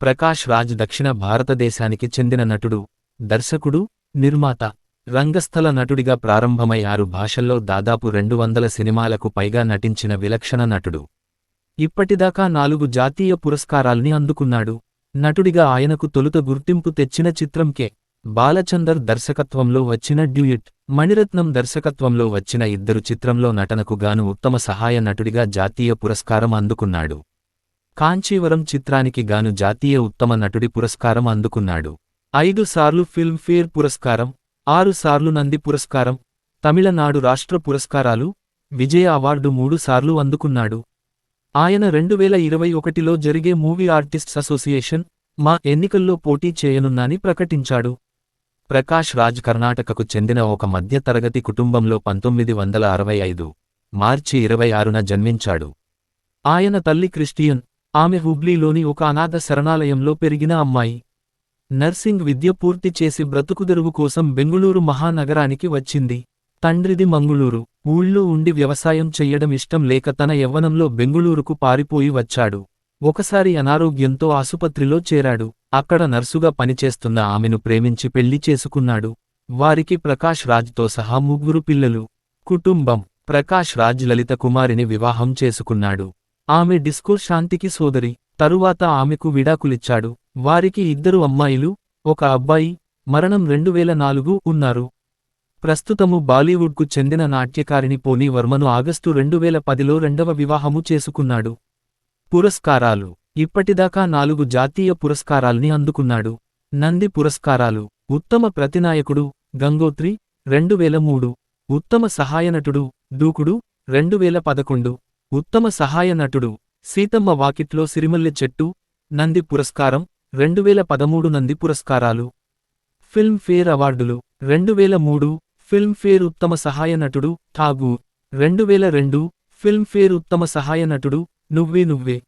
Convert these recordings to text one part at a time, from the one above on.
ప్రకాష్ రాజ్ దక్షిణ భారతదేశానికి చెందిన నటుడు దర్శకుడు నిర్మాత రంగస్థల నటుడిగా ప్రారంభమై ఆరు భాషల్లో దాదాపు రెండు వందల సినిమాలకు పైగా నటించిన విలక్షణ నటుడు. ఇప్పటిదాకా నాలుగు జాతీయ పురస్కారాల్ని అందుకున్నాడు. నటుడిగా ఆయనకు తొలుత గుర్తింపు తెచ్చిన చిత్రం కె. బాలచందర్ దర్శకత్వంలో వచ్చిన డ్యూయిట్ మణిరత్నం దర్శకత్వంలో వచ్చిన ఇద్దరు చిత్రంలో నటనకు గాను ఉత్తమ సహాయ నటుడిగా జాతీయ పురస్కారం అందుకున్నాడు. కాంచీవరం చిత్రానికి గాను జాతీయ ఉత్తమ నటుడి పురస్కారం అందుకున్నాడు. ఐదు సార్లు ఫిల్మ్ఫేర్ పురస్కారం ఆరు సార్లు నంది పురస్కారం తమిళనాడు రాష్ట్ర పురస్కారాలు విజయ అవార్డు మూడు సార్లు అందుకున్నాడు. ఆయన రెండువేల ఇరవై ఒకటిలో జరిగే మూవీ ఆర్టిస్ట్స్ అసోసియేషన్ మా ఎన్నికల్లో పోటీ చేయనున్నాని ప్రకటించాడు. ప్రకాష్ రాజ్ కర్ణాటకకు చెందిన ఒక మధ్యతరగతి కుటుంబంలో పంతొమ్మిది వందల అరవై ఐదు మార్చి ఇరవై ఆరున జన్మించాడు. ఆయన తల్లి క్రిస్టియన్ ఆమె హుబ్లీలోని ఒక అనాథ శరణాలయంలో పెరిగిన అమ్మాయి. నర్సింగ్ విద్య పూర్తి చేసి బ్రతుకుదెరువు కోసం బెంగుళూరు మహానగరానికి వచ్చింది. తండ్రిది మంగుళూరు. ఊళ్ళో ఉండి వ్యవసాయం చెయ్యడం ఇష్టం లేక తన యవ్వనంలో బెంగుళూరుకు పారిపోయి వచ్చాడు. ఒకసారి అనారోగ్యంతో ఆసుపత్రిలో చేరాడు. అక్కడ నర్సుగా పనిచేస్తున్న ఆమెను ప్రేమించి పెళ్ళి చేసుకున్నాడు. వారికి ప్రకాష్ రాజ్తో సహా ముగ్గురు పిల్లలు. కుటుంబం. ప్రకాష్ రాజ్ లలిత కుమారిని వివాహం చేసుకున్నాడు. ఆమె డిస్కో శాంతికి సోదరి. తరువాత ఆమెకు విడాకులిచ్చాడు. వారికి ఇద్దరు అమ్మాయిలు ఒక అబ్బాయి మరణం రెండువేల నాలుగు ఉన్నారు. ప్రస్తుతము బాలీవుడ్కు చెందిన నాట్యకారిణి పోనీ వర్మను ఆగస్టు రెండువేల పదిలో రెండవ వివాహము చేసుకున్నాడు. పురస్కారాలు. ఇప్పటిదాకా నాలుగు జాతీయ పురస్కారాల్ని అందుకున్నాడు. నంది పురస్కారాలు. ఉత్తమ ప్రతినాయకుడు గంగోత్రి రెండువేల మూడు. ఉత్తమ సహాయనటుడు దూకుడు రెండువేల పదకొండు. ఉత్తమ సహాయ నటుడు. సీతమ్మ వాకిట్లో సిరిమల్లె చెట్టు నంది పురస్కారం రెండువేల పదమూడు నంది పురస్కారాలు. ఫిల్మ్ఫేర్ అవార్డులు రెండువేల మూడు ఫిల్మ్ఫేర్ ఉత్తమ సహాయ నటుడు ఠాగూర్. రెండువేల రెండు ఫిల్మ్ఫేర్ ఉత్తమ సహాయ నటుడు నువ్వే నువ్వే.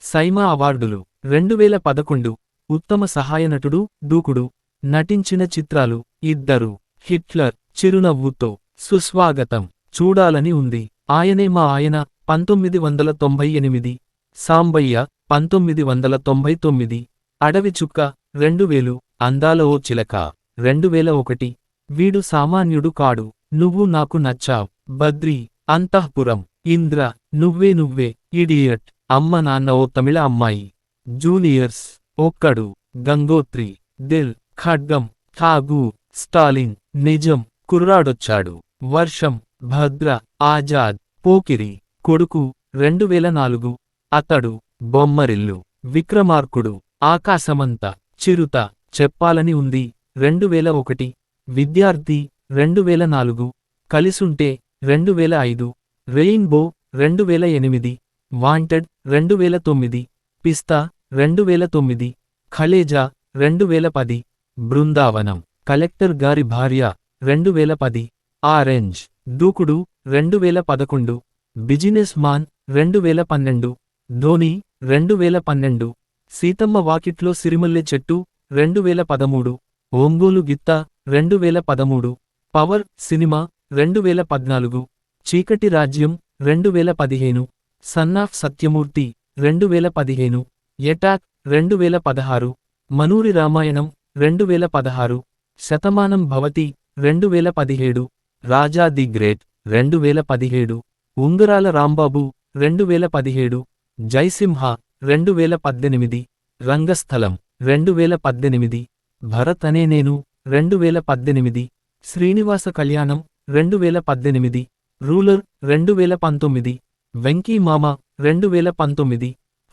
సైమా అవార్డులు రెండువేల పదకొండు ఉత్తమ సహాయ నటుడు దూకుడు. నటించిన చిత్రాలు ఇద్దరు. హిట్లర్ చిరునవ్వుతో సుస్వాగతం. చూడాలని ఉంది. ఆయనే మా ఆయన పంతొమ్మిది వందల తొంభై ఎనిమిది సాంబయ్య పంతొమ్మిది వందల తొంభై తొమ్మిది అడవి చుక్క రెండు వేలు అందాల ఓ చిలక రెండువేల ఒకటి. వీడు సామాన్యుడు కాడు నువ్వు నాకు నచ్చావ్. బద్రి అంతఃపురం. ఇంద్ర నువ్వే నువ్వే ఇడియట్. అమ్మ నాన్న ఓ తమిళ అమ్మాయి. జూనియర్స్ ఒక్కడు. గంగోత్రి దిల్ ఖడ్గం ఠాగూ స్టాలిన్. నిజం కుర్రాడొచ్చాడు. వర్షం భద్ర ఆజాద్ పోకిరి. కొడుకు రెండువేల నాలుగు అతడు బొమ్మరిల్లు విక్రమార్కుడు ఆకాశమంత చిరుత చెప్పాలని ఉంది రెండువేల ఒకటి విద్యార్థి రెండువేల నాలుగు కలిసుంటే రెండువేల ఐదు రెయిన్బో రెండువేల ఎనిమిది వాంటెడ్ రెండువేల తొమ్మిది పిస్తా రెండువేల తొమ్మిది ఖలేజా రెండువేల పది బృందావనం కలెక్టర్ గారి భార్య రెండువేల పది ఆరెంజ్ దూకుడు రెండువేల పదకొండు బిజినెస్ మాన్ రెండువేల పన్నెండు ధోని రెండు వేల పన్నెండు సీతమ్మ వాకిట్లో సిరిమల్లె చెట్టు రెండు వేల పదమూడు ఒంగోలు గిత్త రెండు వేల పదమూడు పవర్ సినిమా రెండు వేల పద్నాలుగు చీకటి రాజ్యం రెండు వేల పదిహేను సన్నాఫ్ సత్యమూర్తి రెండు వేల పదిహేను ఎటాక్ రెండు వేల పదహారు మనూరి రామాయణం రెండు వేల పదహారు శతమానం భవతి రెండువేల పదిహేడు రాజా ది గ్రేట్ రెండువేల పదిహేడు. ఉంగరాల రాంబాబు రెండు వేల పదిహేడు జైసింహ రెండు వేల పద్దెనిమిది రంగస్థలం రెండు వేల పద్దెనిమిది భరత్ అనే నేను రెండువేల పద్దెనిమిది శ్రీనివాస కళ్యాణం రెండు వేల పద్దెనిమిది రూలర్ రెండు వేల పంతొమ్మిది వెంకీ మామ రెండువేల పంతొమ్మిది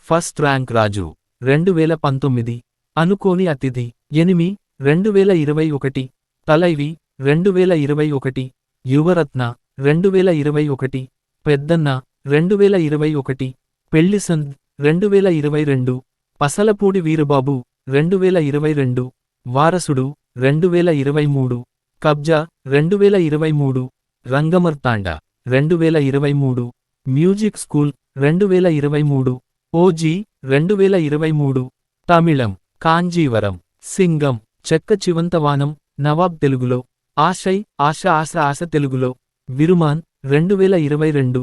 ఫస్ట్ ర్యాంక్ రాజు రెండువేల పంతొమ్మిది అనుకోని అతిథి ఎనిమి రెండువేల ఇరవై ఒకటి తలైవి రెండువేల ఇరవై ఒకటి యువరత్న రెండువేల ఇరవై ఒకటి పెద్దన్న రెండువేల ఇరవై ఒకటి పెళ్ళిసంద్ రెండువేల ఇరవై రెండు పసలపూడి వీరబాబు రెండువేల ఇరవై రెండు వారసుడు రెండు వేల ఇరవై మూడు కబ్జా రెండువేల ఇరవై మూడు రంగమర్తాండ రెండువేల ఇరవై మూడు మ్యూజిక్ స్కూల్ రెండు వేల ఇరవై మూడు ఓజీ రెండువేల ఇరవై మూడు తమిళం కాంజీవరం సింగం చెక్క చివంతవానం నవాబ్ తెలుగులో ఆశై ఆశ ఆశ ఆశ తెలుగులో విరుమాన్ రెండు వేల ఇరవై రెండు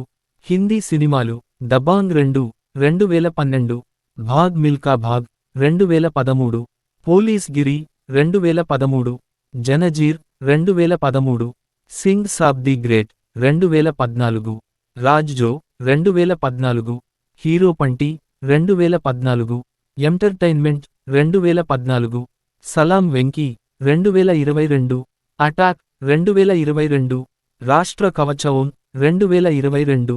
హిందీ సినిమాలు దబాంగ్ రెండు రెండు వేల పన్నెండు భాగ్ మిల్కా భాగ్ రెండు వేల పదమూడు పోలీస్ గిరి రెండు వేల పదమూడు జనజీర్ రెండు వేల పదమూడు సింగ్ సాబ్ ది గ్రేట్ రెండు వేల పద్నాలుగు రాజ్జో రెండు వేల పద్నాలుగు హీరో పంటి రెండు వేల పద్నాలుగు ఎంటర్టైన్మెంట్ రెండు వేల పద్నాలుగు సలాం వెంకీ రెండు వేల ఇరవై రెండు అటాక్ రెండు వేల ఇరవై రెండు రాష్ట్ర కవచం వేల ఇరవై రెండు